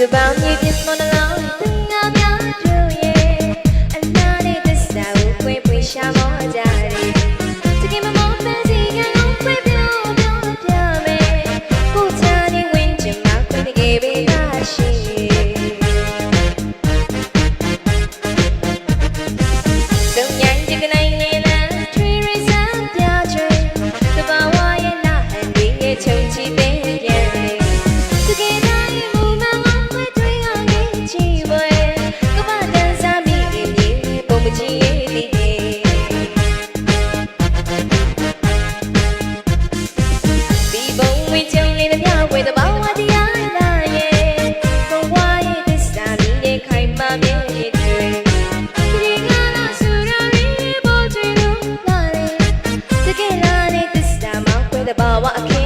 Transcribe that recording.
The about you just wanna know Think about you, yeah And now it is out, we wish the bar, what I key.